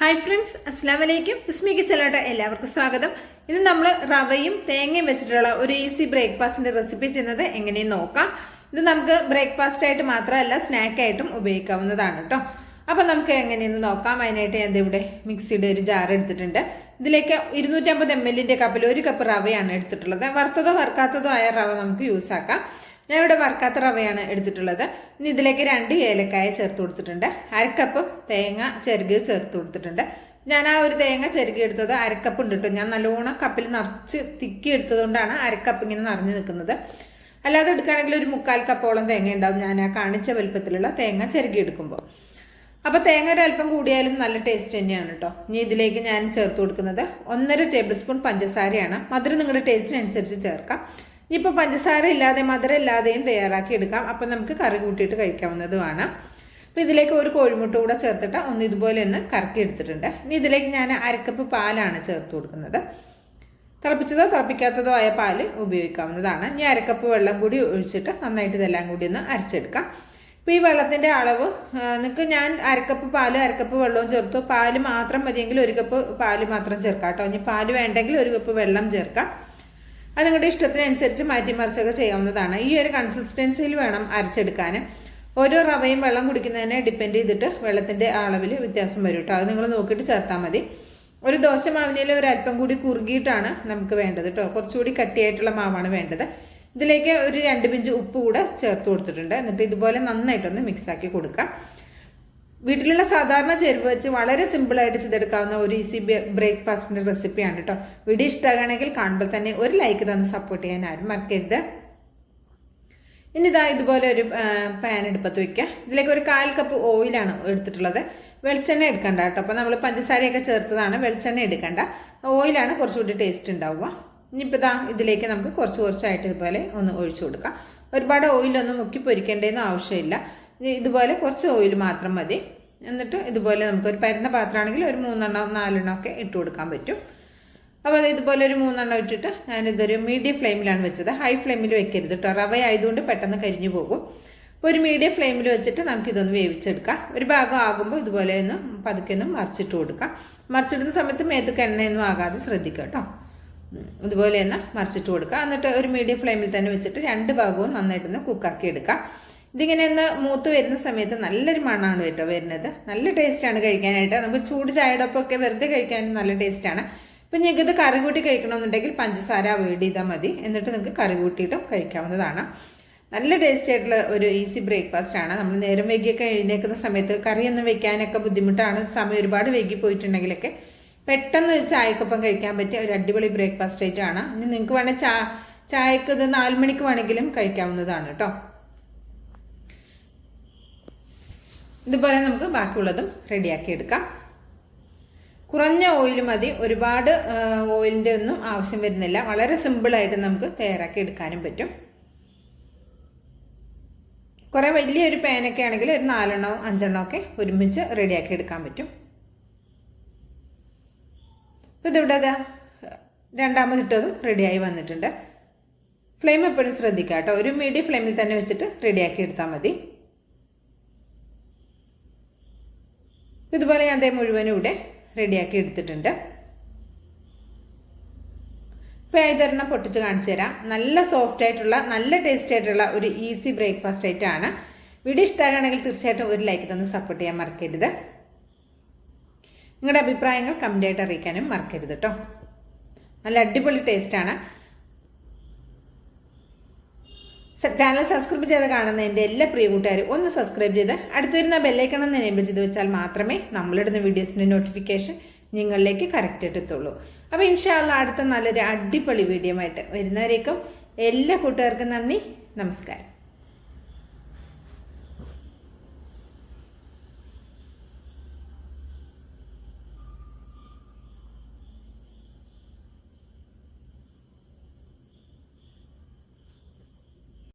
Hi friends അസ്സാം വലൈക്കും ഇസ്മി കിച്ചലോട്ട് എല്ലാവർക്കും സ്വാഗതം. ഇന്ന് നമ്മൾ റവയും തേങ്ങയും വെച്ചിട്ടുള്ള ഒരു ഈസി ബ്രേക്ക്ഫാസ്റ്റിന്റെ റെസിപ്പി ചെയ്യുന്നത് എങ്ങനെയും നോക്കാം. ഇത് നമുക്ക് ബ്രേക്ക്ഫാസ്റ്റ് ആയിട്ട് മാത്രമല്ല സ്നാക്കായിട്ടും ഉപയോഗിക്കാവുന്നതാണ് കേട്ടോ അപ്പം നമുക്ക് എങ്ങനെയെന്ന് നോക്കാം. അതിനായിട്ട് ഞാൻ ഇവിടെ മിക്സിയുടെ ഒരു ജാർ എടുത്തിട്ടുണ്ട്. ഇതിലേക്ക് ഇരുന്നൂറ്റമ്പത് എം എല്ലിന്റെ കപ്പിൽ ഒരു കപ്പ് റവയാണ് എടുത്തിട്ടുള്ളത്. വറുത്തതോ വറുക്കാത്തതോ ആയ റവ നമുക്ക് യൂസ് ആക്കാം. ഞാൻ ഇവിടെ വറുക്കാത്ത റവയാണ് എടുത്തിട്ടുള്ളത്. ഇനി ഇതിലേക്ക് രണ്ട് ഏലക്കായ ചേർത്ത് കൊടുത്തിട്ടുണ്ട്. അരക്കപ്പ് തേങ്ങ ചെറുകി ചേർത്ത് കൊടുത്തിട്ടുണ്ട്. ഞാൻ ആ ഒരു തേങ്ങ ചെറുകി എടുത്തത് അരക്കപ്പ് ഉണ്ട് ഞാൻ നല്ലോണം കപ്പിൽ നിറച്ച് തിക്കി എടുത്തതുകൊണ്ടാണ് അരക്കപ്പ് ഇങ്ങനെ നിറഞ്ഞു നിൽക്കുന്നത്. അല്ലാതെ എടുക്കുകയാണെങ്കിൽ ഒരു മുക്കാൽ കപ്പോളം തേങ്ങ ഉണ്ടാവും. ഞാൻ ആ കാണിച്ച വലുപ്പത്തിലുള്ള തേങ്ങ ചെറുകി എടുക്കുമ്പോൾ. അപ്പോൾ തേങ്ങ ഒരു അല്പം കൂടിയാലും നല്ല ടേസ്റ്റ് തന്നെയാണ് കേട്ടോ. ഇനി ഇതിലേക്ക് ഞാൻ ചേർത്ത് കൊടുക്കുന്നത് ഒന്നര ടേബിൾ സ്പൂൺ പഞ്ചസാരയാണ്. മധുരം നിങ്ങളുടെ ടേസ്റ്റിനനുസരിച്ച് ചേർക്കാം. ഇപ്പോൾ പഞ്ചസാര ഇല്ലാതെ മധുരം ഇല്ലാതെയും തയ്യാറാക്കി എടുക്കാം. അപ്പം നമുക്ക് കറി കൂട്ടിയിട്ട് കഴിക്കാവുന്നതുമാണ് അപ്പോൾ ഇതിലേക്ക് ഒരു കോഴിമുട്ട കൂടെ ചേർത്തിട്ട് ഒന്ന് ഇതുപോലെ ഒന്ന് കറക്കി എടുത്തിട്ടുണ്ട്. ഇനി ഇതിലേക്ക് ഞാൻ അരക്കപ്പ് പാലാണ് ചേർത്ത് കൊടുക്കുന്നത്. തിളപ്പിച്ചതോ തിളപ്പിക്കാത്തതോ ആയ പാൽ ഉപയോഗിക്കാവുന്നതാണ്. ഇനി അരക്കപ്പ് വെള്ളം കൂടി ഒഴിച്ചിട്ട് നന്നായിട്ട് ഇതെല്ലാം കൂടി ഒന്ന് അരച്ചെടുക്കാം. ഇപ്പോൾ ഈ വെള്ളത്തിന്റെ അളവ് നിങ്ങൾക്ക് ഞാൻ അരക്കപ്പ് പാൽ അരക്കപ്പ് വെള്ളവും ചേർത്തു. പാൽ മാത്രം മതിയെങ്കിൽ ഒരു കപ്പ് പാൽ മാത്രം ചേർക്കാം കേട്ടോ. ഇനി പാൽ വേണ്ടെങ്കിൽ ഒരു കപ്പ് വെള്ളം ചേർക്കാം. അത് നിങ്ങളുടെ ഇഷ്ടത്തിനനുസരിച്ച് മാറ്റിമറിച്ചൊക്കെ ചെയ്യാവുന്നതാണ്. ഈ ഒരു കൺസിസ്റ്റൻസിയിൽ വേണം അരച്ചെടുക്കാൻ. ഓരോ റവയും വെള്ളം കുടിക്കുന്നതിനെ ഡിപ്പെൻഡ് ചെയ്തിട്ട് വെള്ളത്തിന്റെ അളവിൽ വ്യത്യാസം വരും കേട്ടോ അത് നിങ്ങൾ നോക്കിയിട്ട് ചേർത്താൽ മതി. ഒരു ദോശ മാവിനിൽ ഒരു അല്പം കൂടി കുറുകിയിട്ടാണ് നമുക്ക് വേണ്ടത് കേട്ടോ കുറച്ചുകൂടി കട്ടിയായിട്ടുള്ള മാവാണ് വേണ്ടത്. ഇതിലേക്ക് ഒരു രണ്ട് പിഞ്ച് ഉപ്പ് കൂടെ ചേർത്ത് കൊടുത്തിട്ടുണ്ട്. എന്നിട്ട് ഇതുപോലെ നന്നായിട്ടൊന്ന് മിക്സാക്കി കൊടുക്കാം. വീട്ടിലുള്ള സാധാരണ ചേരുവ വെച്ച് വളരെ സിമ്പിളായിട്ട് ചെയ്തെടുക്കാവുന്ന ഒരു ഈസി ബ്രേക്ക്ഫാസ്റ്റിന്റെ റെസിപ്പിയാണ് കേട്ടോ വീഡിയോ ഇഷ്ടമാകണമെങ്കിൽ കാണുമ്പോൾ തന്നെ ഒരു ലൈക്ക് തന്ന് സപ്പോർട്ട് ചെയ്യാൻ ആരും മറക്കരുത്. ഇനി ഇതാ ഇതുപോലെ ഒരു പാൻ എടുപ്പത്ത് വയ്ക്കുക ഇതിലേക്ക് ഒരു കാൽ കപ്പ് ഓയിലാണ് എടുത്തിട്ടുള്ളത്. വെളിച്ചെണ്ണ എടുക്കണ്ട കേട്ടോ അപ്പോൾ നമ്മൾ പഞ്ചസാരയൊക്കെ ചേർത്തതാണ്. വെളിച്ചെണ്ണ എടുക്കണ്ട. ഓയിലാണ് കുറച്ചുകൂടി ടേസ്റ്റ് ഉണ്ടാവുക. ഇനിയിപ്പോൾ ഇതാ ഇതിലേക്ക് നമുക്ക് കുറച്ച് കുറച്ചായിട്ട് ഇതുപോലെ ഒന്ന് ഒഴിച്ചു കൊടുക്കാം. ഒരുപാട് ഓയിലൊന്നും മുക്കി പൊരിക്കേണ്ടതെന്നും ആവശ്യമില്ല. ഇതുപോലെ കുറച്ച് ഓയിൽ മാത്രം മതി. എന്നിട്ട് ഇതുപോലെ നമുക്ക് നമുക്കൊരു പരന്ന പാത്രമാണെങ്കിൽ ഒരു മൂന്നെണ്ണം നാലെണ്ണം ഒക്കെ ഇട്ട് കൊടുക്കാൻ പറ്റും. അപ്പോൾ അത് ഇതുപോലെ ഒരു മൂന്നെണ്ണം ഇട്ടിട്ട് ഞാനിതൊരു മീഡിയം ഫ്ലെയിമിലാണ് വെച്ചത്. ഹൈ ഫ്ലെയിമിൽ വെക്കരുത് കേട്ടോ റവ ആയതുകൊണ്ട് പെട്ടെന്ന് കരിഞ്ഞു പോകും. അപ്പോൾ ഒരു മീഡിയം ഫ്ലെയിമിൽ വെച്ചിട്ട് നമുക്കിതൊന്ന് വേവിച്ചെടുക്കാം. ഒരു ഭാഗം ആകുമ്പോൾ ഇതുപോലെ ഒന്ന് പതുക്കെ ഒന്ന് മറിച്ചിട്ട് കൊടുക്കാം. മറിച്ചിടുന്ന സമയത്ത് മേത്തൊക്കെ എണ്ണയൊന്നും ആകാതെ ശ്രദ്ധിക്കുക കേട്ടോ ഇതുപോലെ തന്നെ മറിച്ചിട്ട് കൊടുക്കുക എന്നിട്ട് ഒരു മീഡിയം ഫ്ലെയിമിൽ തന്നെ വെച്ചിട്ട് രണ്ട് ഭാഗവും നന്നായിട്ടൊന്ന് കുക്കാക്കി എടുക്കാം. ഇതിങ്ങനെ ഒന്ന് മൂത്ത് വരുന്ന സമയത്ത് നല്ലൊരു മണമാണ് കേട്ടോ വരുന്നത്. നല്ല ടേസ്റ്റാണ് കഴിക്കാനായിട്ട്. നമുക്ക് ചൂട് ചായയുടെ ഒപ്പമൊക്കെ വെറുതെ കഴിക്കാനും നല്ല ടേസ്റ്റാണ് ഇപ്പം നിങ്ങൾക്ക് ഇത് കറി കൂട്ടി കഴിക്കണമെന്നുണ്ടെങ്കിൽ പഞ്ചസാര അവോയ്ഡ് ചെയ്താൽ മതി. എന്നിട്ട് നിങ്ങൾക്ക് കറി കൂട്ടിയിട്ടും കഴിക്കാവുന്നതാണ്. നല്ല ടേസ്റ്റി ആയിട്ടുള്ള ഒരു ഈസി ബ്രേക്ക്ഫാസ്റ്റ് ആണ്. നമ്മൾ നേരം വൈകിയൊക്കെ എഴുന്നേക്കുന്ന സമയത്ത് കറിയൊന്നും വെക്കാനൊക്കെ ബുദ്ധിമുട്ടാണ്. സമയം ഒരുപാട് വൈകി പോയിട്ടുണ്ടെങ്കിലൊക്കെ പെട്ടെന്ന് ഒരു ചായക്കൊപ്പം കഴിക്കാൻ പറ്റിയ ഒരു അടിപൊളി ബ്രേക്ക്ഫാസ്റ്റ് ആയിട്ടാണ്. ഇനി നിങ്ങൾക്ക് വേണേൽ ചാ ചായക്ക് ഇത് നാല് മണിക്ക് വേണമെങ്കിലും കഴിക്കാവുന്നതാണ് കേട്ടോ. ഇതുപോലെ നമുക്ക് ബാക്കിയുള്ളതും റെഡിയാക്കി എടുക്കാം. കുറഞ്ഞ ഓയിൽ മതി. ഒരുപാട് ഓയിലിന്റെ ഒന്നും ആവശ്യം വരുന്നില്ല. വളരെ സിമ്പിളായിട്ട് നമുക്ക് തയ്യാറാക്കി എടുക്കാനും പറ്റും. കുറേ വലിയൊരു പാനൊക്കെ ആണെങ്കിൽ ഒരു നാലെണ്ണോ അഞ്ചെണ്ണോ ഒക്കെ ഒരുമിച്ച് റെഡിയാക്കി എടുക്കാൻ പറ്റും. ഇപ്പോൾ ഇതിവിടെ അതാ രണ്ടാമത് ഇട്ടതും റെഡിയായി വന്നിട്ടുണ്ട്. ഫ്ലെയിം എപ്പോഴും ശ്രദ്ധിക്കുക കേട്ടോ ഒരു മീഡിയം ഫ്ലെയിമിൽ തന്നെ വെച്ചിട്ട് റെഡിയാക്കി എടുത്താൽ മതി. ഇതുപോലെ ഞാൻ അതേ മുഴുവനും ഇവിടെ റെഡിയാക്കി എടുത്തിട്ടുണ്ട്. ഇപ്പോൾ ഇതൊരെണ്ണം പൊട്ടിച്ച് കാണിച്ചു തരാം. നല്ല സോഫ്റ്റ് ആയിട്ടുള്ള നല്ല ടേസ്റ്റ് ആയിട്ടുള്ള ഒരു ഈസി ബ്രേക്ക്ഫാസ്റ്റ് ആയിട്ടാണ് വീഡിയോ ഇഷ്ടമാണെങ്കിൽ തീർച്ചയായിട്ടും ഒരു ലൈക്ക് തന്ന് സപ്പോർട്ട് ചെയ്യാൻ മറക്കരുത്. നിങ്ങളുടെ അഭിപ്രായങ്ങൾ കമന്റ് ആയിട്ട് അറിയിക്കാനും മറക്കരുത് കേട്ടോ നല്ല അടിപൊളി ടേസ്റ്റാണ് ചാനൽ സബ്സ്ക്രൈബ് ചെയ്ത് കാണുന്ന എന്റെ എല്ലാ പ്രിയ കൂട്ടുകാരും ഒന്ന് സബ്സ്ക്രൈബ് ചെയ്ത് അടുത്ത് വരുന്ന ബെല്ലൈക്കണം എന്ന് എനേബിൾ ചെയ്ത് വെച്ചാൽ മാത്രമേ നമ്മളിടുന്ന വീഡിയോസിന്റെ നോട്ടിഫിക്കേഷൻ നിങ്ങളിലേക്ക് കറക്റ്റ് എടുത്തുള്ളൂ അപ്പോൾ ഇൻഷാല്ല അടുത്ത നല്ലൊരു അടിപൊളി വീഡിയോ ആയിട്ട് വരുന്നവരേക്കും എല്ലാ കൂട്ടുകാർക്കും നന്ദി നമസ്കാരം.